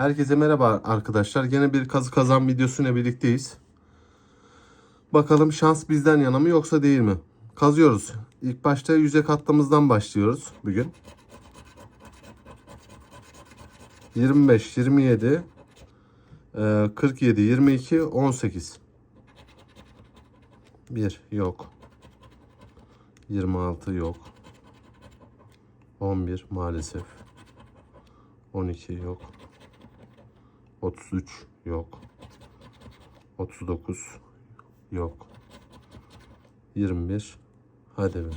Herkese merhaba arkadaşlar. Yine bir kazı kazan videosuyla birlikteyiz. Bakalım şans bizden yana mı yoksa değil mi? Kazıyoruz. İlk başta yüzey katlamızdan başlıyoruz bugün. 25, 27, e, 47, 22, 18. 1 yok. 26 yok. 11 maalesef. 12 yok. 33 yok. 39 yok. 21 hadi be.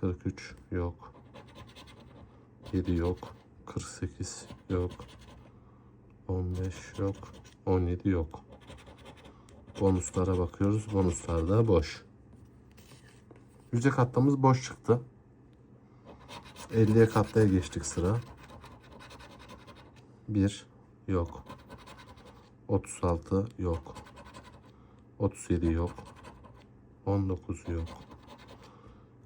43 yok. 7 yok. 48 yok. 15 yok. 17 yok. Bonuslara bakıyoruz. Bonuslar da boş. Yüce katlamız boş çıktı. 50'ye katlaya geçtik sıra. 1 yok. 36 yok. 37 yok. 19 yok.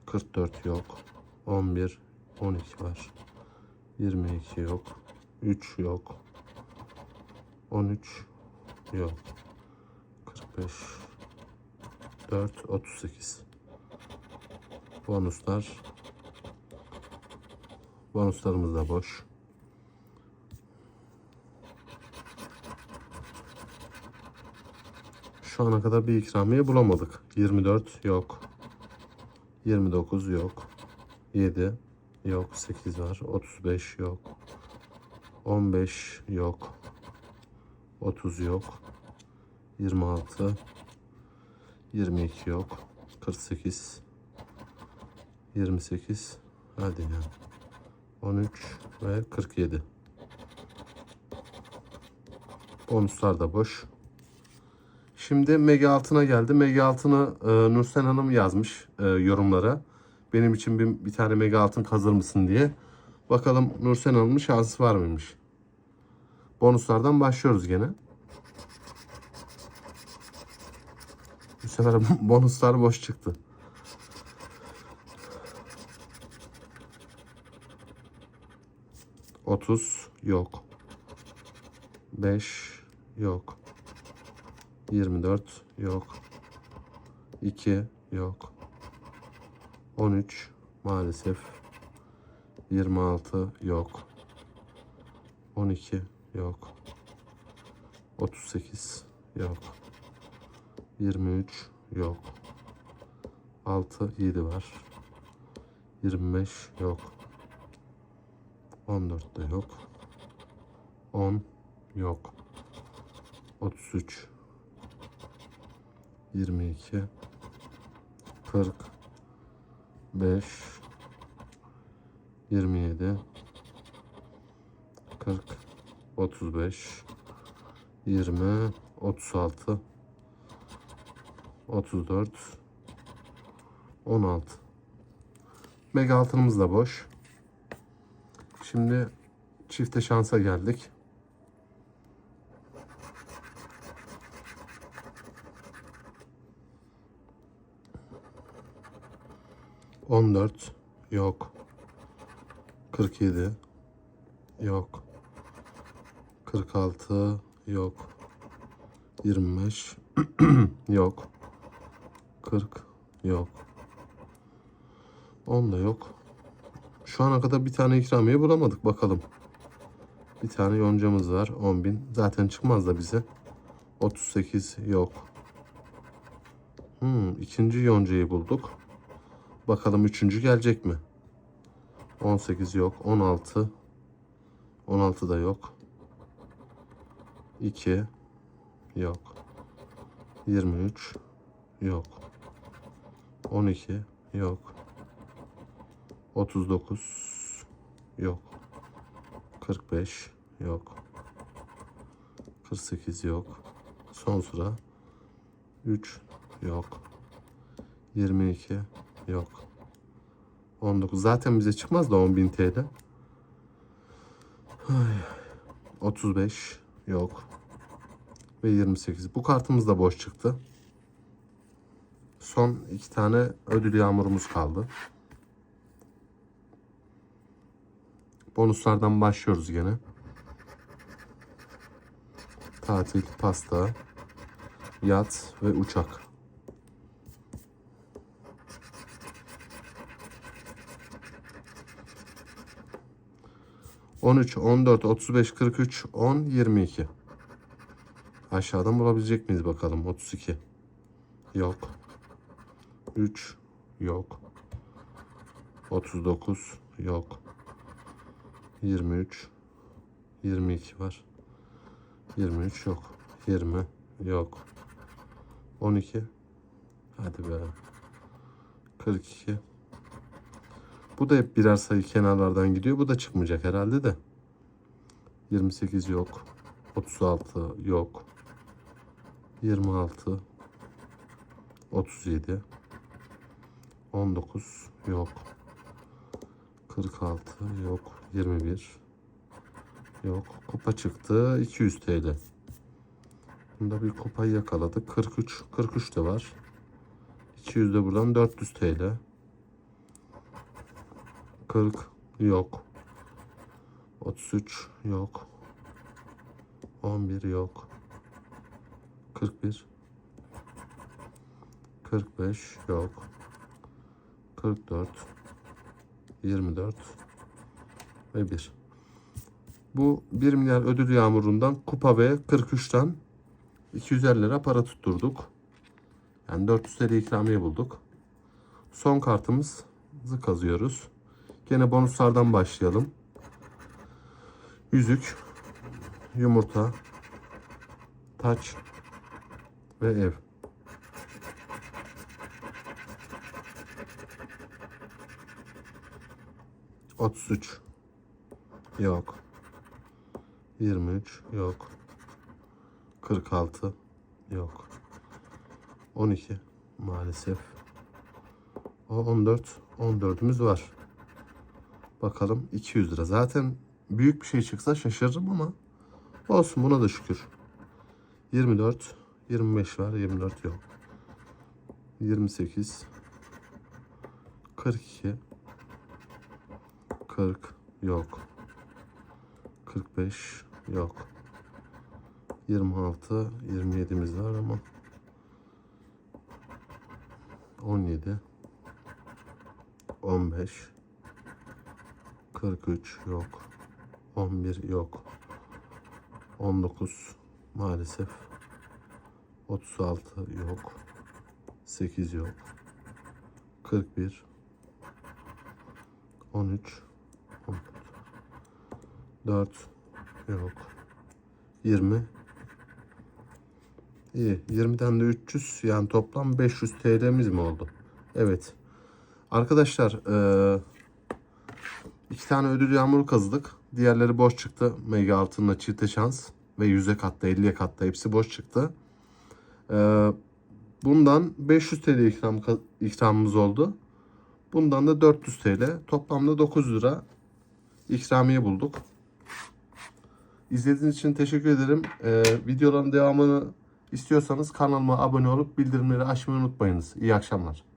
44 yok. 11 12 var. 22 yok. 3 yok. 13 yok. 45 4 38 Bonuslar Bonuslarımız da boş. Şu ana kadar bir ikramiye bulamadık. 24 yok. 29 yok. 7 yok. 8 var. 35 yok. 15 yok. 30 yok. 26 22 yok. 48 28 hadi ya. 13 ve 47. Bonuslar da boş. Şimdi Mega altına geldi. Mega altını e, Nursen Hanım yazmış e, yorumlara. Benim için bir, bir tane Mega altın kazır mısın diye. Bakalım Nursen Hanım'ın şansı var mıymış? Bonuslardan başlıyoruz gene. Bu sefer bonuslar boş çıktı. Otuz yok. Beş yok. 24 yok. 2 yok. 13 maalesef. 26 yok. 12 yok. 38 yok. 23 yok. 6 7 var. 25 yok. 14 de yok. 10 yok. 33 22 40 5 27 40 35 20 36 34 16 Mega altınımız da boş. Şimdi çifte şansa geldik. 14 yok. 47 yok. 46 yok. 25 yok. 40 yok. 10 da yok. Şu ana kadar bir tane ikramiye bulamadık bakalım. Bir tane yoncamız var 10.000. Zaten çıkmaz da bize. 38 yok. Hmm, ikinci yoncayı bulduk. Bakalım üçüncü gelecek mi? 18 yok. 16. 16 da yok. 2 yok. 23 yok. 12 yok. 39 yok. 45 yok. 48 yok. Son sıra 3 yok. 22 yok. 19 zaten bize çıkmaz da 10.000 TL. Ay, 35 yok. Ve 28. Bu kartımız da boş çıktı. Son iki tane ödül yağmurumuz kaldı. Bonuslardan başlıyoruz gene. tatil, pasta, yat ve uçak. On üç, on dört, otuz beş, kırk üç, on, yirmi iki. Aşağıdan bulabilecek miyiz bakalım? Otuz iki. Yok. Üç. Yok. Otuz dokuz. Yok. Yirmi üç. Yirmi iki var. Yirmi üç yok. Yirmi yok. On iki. Hadi be. Kırk iki. Bu da hep birer sayı kenarlardan gidiyor. Bu da çıkmayacak herhalde de. 28 yok. 36 yok. 26 37 19 yok. 46 yok. 21 yok. Kupa çıktı. 200 TL. Bunda bir kupayı yakaladık. 43 43 de var. 200 de buradan 400 TL. 40 yok. 33 yok. 11 yok. 41 45 yok. 44 24 ve 1. Bu 1 milyar ödül yağmurundan kupa ve 43'ten 250 lira para tutturduk. Yani 400 TL ikramiye bulduk. Son kartımızı kazıyoruz. Gene bonuslardan başlayalım. Yüzük, yumurta, taç ve ev. Otuz üç. Yok. Yirmi üç. Yok. Kırk altı. Yok. On iki. Maalesef. O on dört. On dördümüz var. Bakalım 200 lira. Zaten büyük bir şey çıksa şaşırırım ama olsun buna da şükür. 24, 25 var, 24 yok. 28, 42, 40 yok. 45 yok. 26, 27'miz var ama 17, 15, 43 yok. 11 yok. 19 maalesef. 36 yok. 8 yok. 41 13 14 4 yok. 20 İyi. 20'den de 300 yani toplam 500 TL'miz mi oldu? Evet. Arkadaşlar eee İki tane ödül yağmuru kazıdık. Diğerleri boş çıktı. Mega altınla çifte şans ve 100'e katta 50'ye katta hepsi boş çıktı. Ee, bundan 500 TL ikram, ikramımız oldu. Bundan da 400 TL. Toplamda 9 lira ikramiye bulduk. İzlediğiniz için teşekkür ederim. Ee, videoların devamını istiyorsanız kanalıma abone olup bildirimleri açmayı unutmayınız. İyi akşamlar.